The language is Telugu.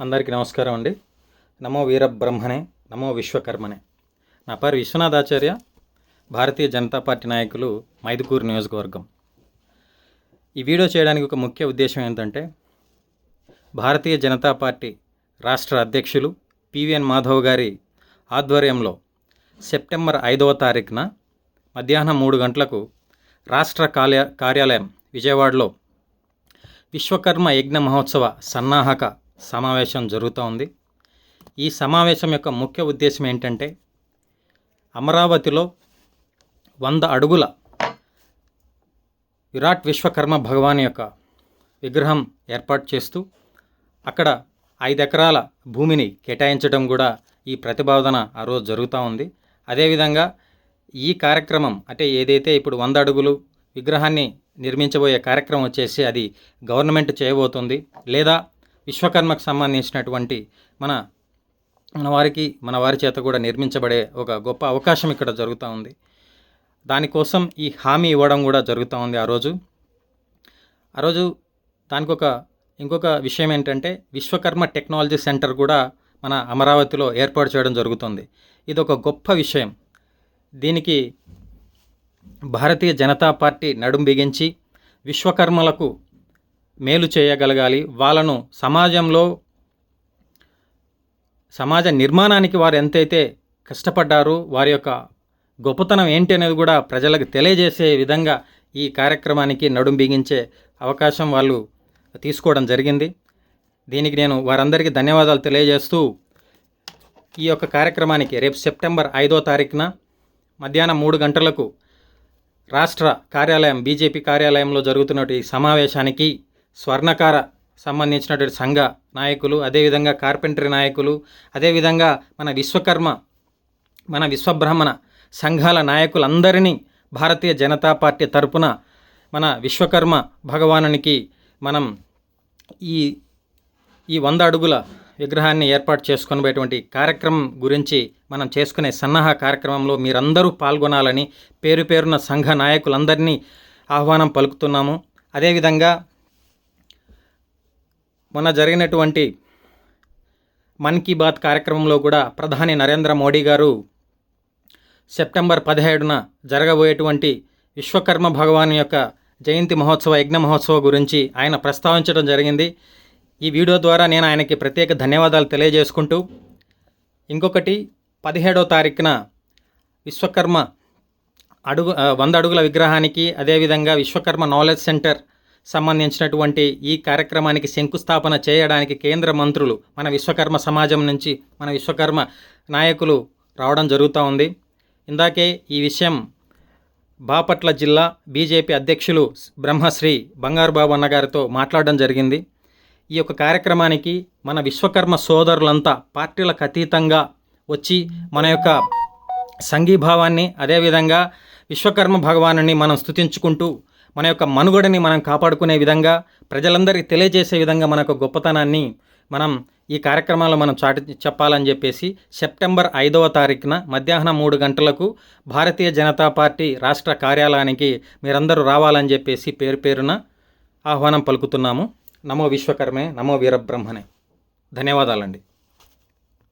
అందరికీ నమస్కారం అండి. నమో వీరబ్రహ్మనే నమో విశ్వకర్మనే. నా పేరు విశ్వనాథాచార్య భారతీయ జనతా పార్టీ నాయకులు మైదుకూరు నియోజకవర్గం. ఈ వీడియో చేయడానికి ఒక ముఖ్య ఉద్దేశం ఏంటంటే భారతీయ జనతా పార్టీ రాష్ట్ర అధ్యక్షులు పివిఎన్ మాధవ్ గారి ఆధ్వర్యంలో సెప్టెంబర్ ఐదవ తారీఖున మధ్యాహ్నం మూడు గంటలకు రాష్ట్ర కార్య కార్యాలయం విజయవాడలో విశ్వకర్మ యజ్ఞ మహోత్సవ సన్నాహక సమావేశం జరుగుతూ ఉంది. ఈ సమావేశం యొక్క ముఖ్య ఉద్దేశం ఏంటంటే అమరావతిలో వంద అడుగుల విరాట్ విశ్వకర్మ భగవాన్ యొక్క విగ్రహం ఏర్పాటు చేస్తూ అక్కడ ఐదు ఎకరాల భూమిని కేటాయించడం కూడా ఈ ప్రతిపాదన ఆ రోజు జరుగుతూ ఉంది. అదేవిధంగా ఈ కార్యక్రమం అంటే ఏదైతే ఇప్పుడు వంద అడుగులు విగ్రహాన్ని నిర్మించబోయే కార్యక్రమం వచ్చేసి అది గవర్నమెంట్ చేయబోతుంది లేదా విశ్వకర్మకు సంబంధించినటువంటి మన మన వారికి మన వారి చేత కూడా నిర్మించబడే ఒక గొప్ప అవకాశం ఇక్కడ జరుగుతూ ఉంది. దానికోసం ఈ హామీ ఇవ్వడం కూడా జరుగుతూ ఉంది ఆ రోజు. ఆ రోజు దానికి ఒక ఇంకొక విషయం ఏంటంటే విశ్వకర్మ టెక్నాలజీ సెంటర్ కూడా మన అమరావతిలో ఏర్పాటు చేయడం జరుగుతుంది. ఇది ఒక గొప్ప విషయం. దీనికి భారతీయ జనతా పార్టీ నడుం బిగించి విశ్వకర్మలకు మేలు చేయగలగాలి. వాళ్ళను సమాజంలో సమాజ నిర్మాణానికి వారు ఎంతైతే కష్టపడ్డారో వారి యొక్క గొప్పతనం ఏంటి అనేది కూడా ప్రజలకు తెలియజేసే విధంగా ఈ కార్యక్రమానికి నడుం బిగించే అవకాశం వాళ్ళు తీసుకోవడం జరిగింది. దీనికి నేను వారందరికీ ధన్యవాదాలు తెలియజేస్తూ ఈ యొక్క కార్యక్రమానికి రేపు సెప్టెంబర్ ఐదో తారీఖున మధ్యాహ్నం మూడు గంటలకు రాష్ట్ర కార్యాలయం బీజేపీ కార్యాలయంలో జరుగుతున్న ఈ సమావేశానికి స్వర్ణకార సంబంధించినటువంటి సంఘ నాయకులు అదేవిధంగా కార్పెంటరీ నాయకులు అదేవిధంగా మన విశ్వకర్మ మన విశ్వబ్రహ్మణ సంఘాల నాయకులందరినీ భారతీయ జనతా పార్టీ తరపున మన విశ్వకర్మ భగవానునికి మనం ఈ ఈ వంద అడుగుల విగ్రహాన్ని ఏర్పాటు చేసుకునేటువంటి కార్యక్రమం గురించి మనం చేసుకునే సన్నాహ కార్యక్రమంలో మీరందరూ పాల్గొనాలని పేరు పేరున సంఘ నాయకులందరినీ ఆహ్వానం పలుకుతున్నాము. అదేవిధంగా మొన్న జరిగినటువంటి మన్ కీ బాత్ కార్యక్రమంలో కూడా ప్రధాని నరేంద్ర మోడీ గారు సెప్టెంబర్ పదిహేడున జరగబోయేటువంటి విశ్వకర్మ భగవాన్ యొక్క జయంతి మహోత్సవ యజ్ఞ మహోత్సవ గురించి ఆయన ప్రస్తావించడం జరిగింది. ఈ వీడియో ద్వారా నేను ఆయనకి ప్రత్యేక ధన్యవాదాలు తెలియజేసుకుంటూ ఇంకొకటి పదిహేడో తారీఖున విశ్వకర్మ అడుగు వంద అడుగుల విగ్రహానికి అదేవిధంగా విశ్వకర్మ నాలెడ్జ్ సెంటర్ సంబంధించినటువంటి ఈ కార్యక్రమానికి శంకుస్థాపన చేయడానికి కేంద్ర మంత్రులు మన విశ్వకర్మ సమాజం నుంచి మన విశ్వకర్మ నాయకులు రావడం జరుగుతూ ఉంది. ఇందాకే ఈ విషయం బాపట్ల జిల్లా బీజేపీ అధ్యక్షులు బ్రహ్మశ్రీ బంగారు బాబు అన్న గారితో మాట్లాడడం జరిగింది. ఈ యొక్క కార్యక్రమానికి మన విశ్వకర్మ సోదరులంతా పార్టీలకు అతీతంగా వచ్చి మన యొక్క సంఘీభావాన్ని అదేవిధంగా విశ్వకర్మ భగవాను మనం స్తుతించుకుంటూ మన యొక్క మనుగడని మనం కాపాడుకునే విధంగా ప్రజలందరికీ తెలియజేసే విధంగా మన యొక్క గొప్పతనాన్ని మనం ఈ కార్యక్రమాల్లో మనం చాటి చెప్పాలని చెప్పేసి సెప్టెంబర్ ఐదవ తారీఖున మధ్యాహ్నం మూడు గంటలకు భారతీయ జనతా పార్టీ రాష్ట్ర కార్యాలయానికి మీరందరూ రావాలని చెప్పేసి పేరు పేరున ఆహ్వానం పలుకుతున్నాము. నమో విశ్వకర్మే నమో వీరబ్రహ్మనే. ధన్యవాదాలండి.